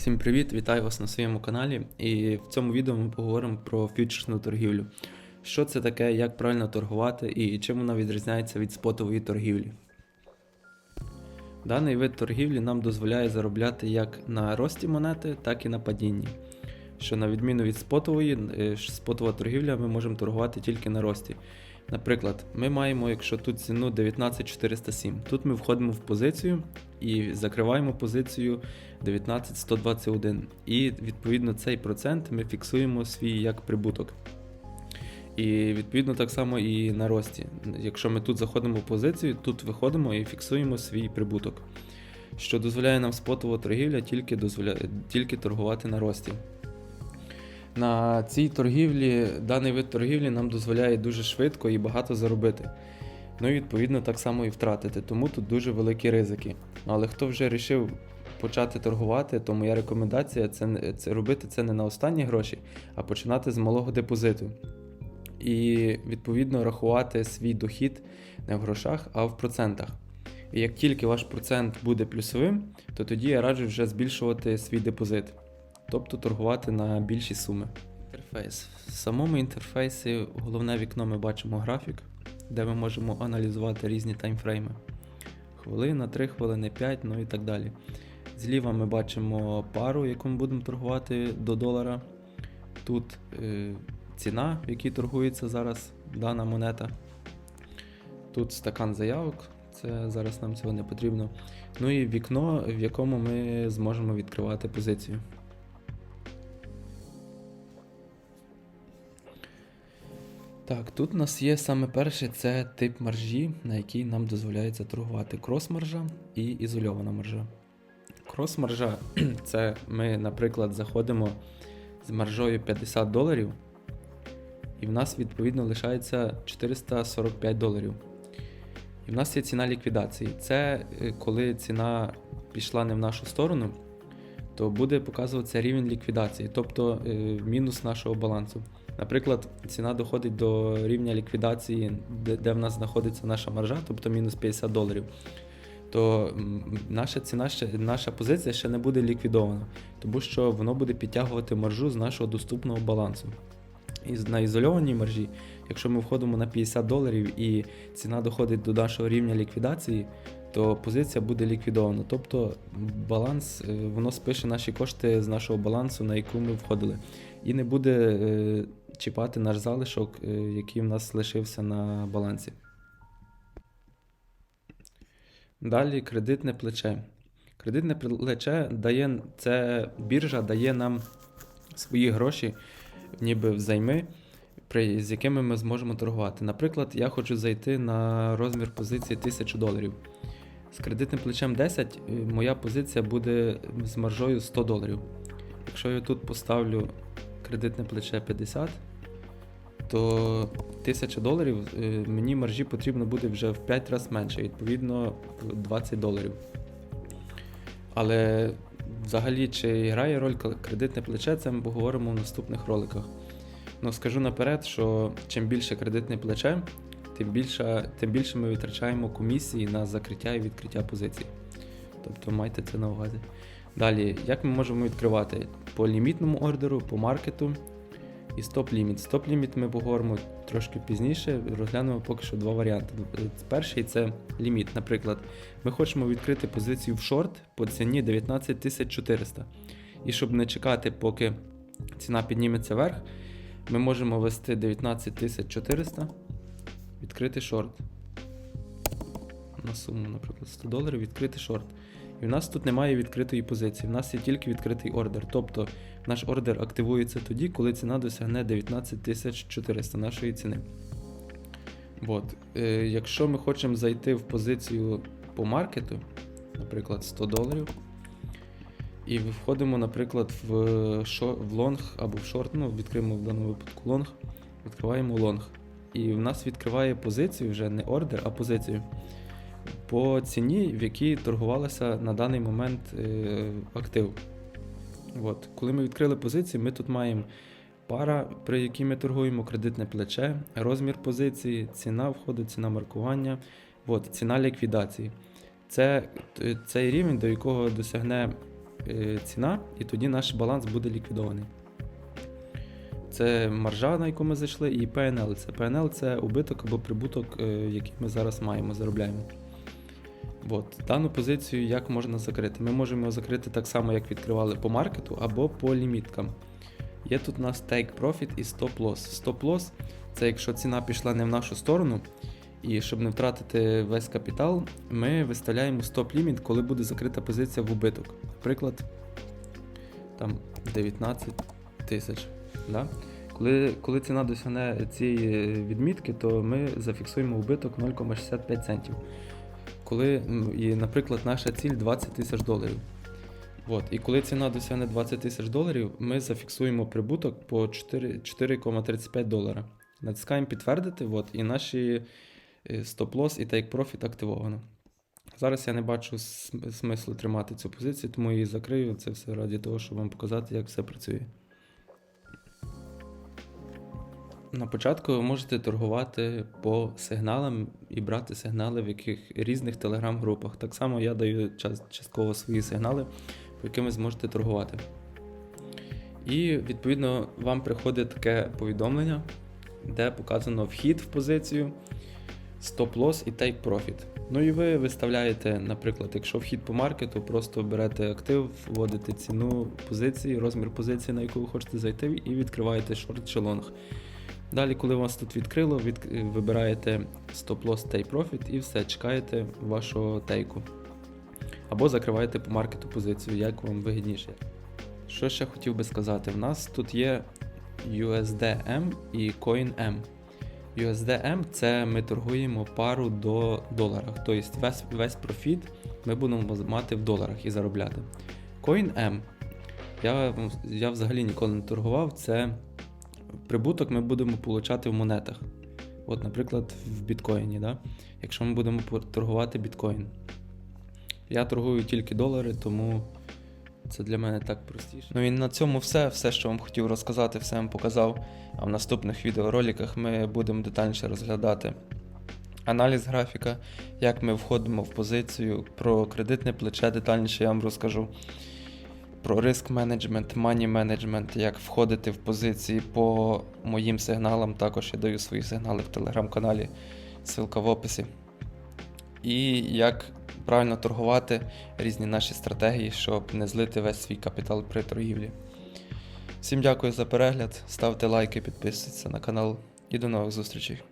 Всім привіт, вітаю вас на своєму каналі. І в цьому відео ми поговоримо про фьючерсну торгівлю. Що це таке, як правильно торгувати і чим вона відрізняється від спотової торгівлі. Даний вид торгівлі нам дозволяє заробляти як на рості монети, так і на падінні. Що на відміну від спотової, е, спотова торгівля ми можемо торгувати тільки на рості. Наприклад, ми маємо, якщо тут ціну 19407, тут ми входимо в позицію і закриваємо позицію 19121. І відповідно цей процент ми фіксуємо свій як прибуток. І відповідно так само і на рості. Якщо ми тут заходимо в позицію, тут виходимо і фіксуємо свій прибуток. Що дозволяє нам спотова торгівля тільки, дозволяє, тільки торгувати на рості. На цій торгівлі, даний вид торгівлі нам дозволяє дуже швидко і багато заробити. Ну і відповідно так само і втратити, тому тут дуже великі ризики. Але хто вже вирішив почати торгувати, то моя рекомендація це, це робити це не на останні гроші, а починати з малого депозиту. І відповідно рахувати свій дохід не в грошах, а в процентах. І як тільки ваш процент буде плюсовим, то тоді я раджу вже збільшувати свій депозит, тобто торгувати на більші суми. Інтерфейс. В самому інтерфейсі головне вікно ми бачимо графік, де ми можемо аналізувати різні таймфрейми. Хвилина, 3 хвилини, 5, ну і так далі. Зліва ми бачимо пару, яку ми будемо торгувати до долара. Тут е, ціна, в якій торгується зараз дана монета. Тут стакан заявок, це зараз нам цього не потрібно. Ну і вікно, в якому ми зможемо відкривати позицію. Так, тут у нас є саме перше це тип маржі, на який нам дозволяється торгувати крос-маржа і ізольована маржа. Крос-маржа це ми, наприклад, заходимо з маржою 50 доларів, і в нас відповідно лишається 445 доларів. І в нас є ціна ліквідації. Це е, коли ціна пішла не в нашу сторону, то буде показуватися рівень ліквідації, тобто е, мінус нашого балансу. Наприклад, ціна доходить до рівня ліквідації, де, де в нас знаходиться наша маржа, тобто мінус 50 доларів. То наша ціна ще наша позиція ще не буде ліквідована, тому що воно буде підтягувати маржу з нашого доступного балансу. І на ізольованій маржі, якщо ми входимо на 50 доларів і ціна доходить до нашого рівня ліквідації, то позиція буде ліквідована. Тобто баланс, е, воно спише наші кошти з нашого балансу, на яку ми входили, і не буде е, чіпати наш залишок, е, який в нас лишився на балансі. Далі кредитне плече. Кредитне плече дає це біржа дає нам свої гроші, ніби взайми, з якими ми зможемо торгувати. Наприклад, я хочу зайти на розмір позиції 1000 доларів. З кредитним плечем 10 е, моя позиція буде з маржою 100 доларів. Якщо я тут поставлю кредитне плече 50, то 1000 доларів е, мені маржі потрібно буде вже в 5 разів менше, відповідно 20 доларів. Але взагалі, чи грає роль кредитне плече, це ми поговоримо в наступних роликах. Ну, скажу наперед, що чим більше кредитне плече, тим більше, тим більше ми витрачаємо комісії на закриття і відкриття позицій. Тобто майте це на увазі. Далі, як ми можемо відкривати? По лімітному ордеру, по маркету і стоп-ліміт. Стоп-ліміт ми поговоримо трошки пізніше, розглянемо поки що два варіанти. Перший це ліміт. Наприклад, ми хочемо відкрити позицію в шорт по ціні 19400. І щоб не чекати, поки ціна підніметься вверх, ми можемо ввести 19400, відкрити шорт. На суму, наприклад, 100 доларів, відкрити шорт. І в нас тут немає відкритої позиції, в нас є тільки відкритий ордер. Тобто наш ордер активується тоді, коли ціна досягне 19400 нашої ціни. От. Е, якщо ми хочемо зайти в позицію по маркету, наприклад, 100 доларів, і входимо, наприклад, в, в лонг або в шорт, ну, відкриємо в даному випадку лонг, відкриваємо лонг. І в нас відкриває позицію вже не ордер, а позицію по ціні, в якій торгувалася на даний момент е, актив. От. Коли ми відкрили позицію, ми тут маємо пара, при якій ми торгуємо, кредитне плече, розмір позиції, ціна входу, ціна маркування, от, ціна ліквідації. Це цей рівень, до якого досягне е, ціна, і тоді наш баланс буде ліквідований. Це маржа, на яку ми зайшли, і PNL. Це PNL це убиток або прибуток, е, який ми зараз маємо, заробляємо. От. Дану позицію як можна закрити? Ми можемо закрити так само, як відкривали по маркету або по ліміткам. Є тут у нас take profit і stop loss. Stop loss це якщо ціна пішла не в нашу сторону, і щоб не втратити весь капітал, ми виставляємо стоп-ліміт, коли буде закрита позиція в убиток. Наприклад, там 19 тисяч. Да? Коли, коли ціна досягне цієї відмітки, то ми зафіксуємо убиток 0,65 центів. Коли, і, наприклад, наша ціль 20 тисяч доларів. От. І коли ціна досягне 20 тисяч доларів, ми зафіксуємо прибуток по 4,35 долара. Натискаємо підтвердити, от, і наші е, стоп-лосс і take profit активовано. Зараз я не бачу смислу тримати цю позицію, тому її закрию. Це все раді того, щоб вам показати, як все працює. На початку ви можете торгувати по сигналам і брати сигнали в яких різних телеграм-групах. Так само я даю час, частково свої сигнали, по яким ви зможете торгувати. І відповідно вам приходить таке повідомлення, де показано вхід в позицію, стоп-лосс і take profit. Ну і ви виставляєте, наприклад, якщо вхід по маркету, просто берете актив, вводите ціну позиції, розмір позиції, на яку ви хочете зайти, і відкриваєте шорт чи лонг. Далі, коли вас тут відкрило, від... вибираєте стоп-лосс take profit і все, чекаєте вашого тейку. Або закриваєте по маркету позицію, як вам вигідніше. Що ще хотів би сказати? В нас тут є USDM і CoinM. USDM це ми торгуємо пару до доларах. Тобто весь, весь профіт ми будемо мати в доларах і заробляти. CoinM я, я взагалі ніколи не торгував. Це прибуток ми будемо получати в монетах. От, наприклад, в біткоїні. Да? Якщо ми будемо торгувати біткоін. Я торгую тільки долари, тому це для мене так простіше. Ну і на цьому все. Все, що вам хотів розказати, все вам показав. А в наступних відеороликах ми будемо детальніше розглядати аналіз графіка, як ми входимо в позицію, про кредитне плече детальніше я вам розкажу. Про риск менеджмент, мані менеджмент, як входити в позиції по моїм сигналам. Також я даю свої сигнали в телеграм-каналі, ссылка в описі. І як правильно торгувати різні наші стратегії, щоб не злити весь свій капітал при торгівлі. Всім дякую за перегляд, ставте лайки, підписуйтесь на канал і до нових зустрічей.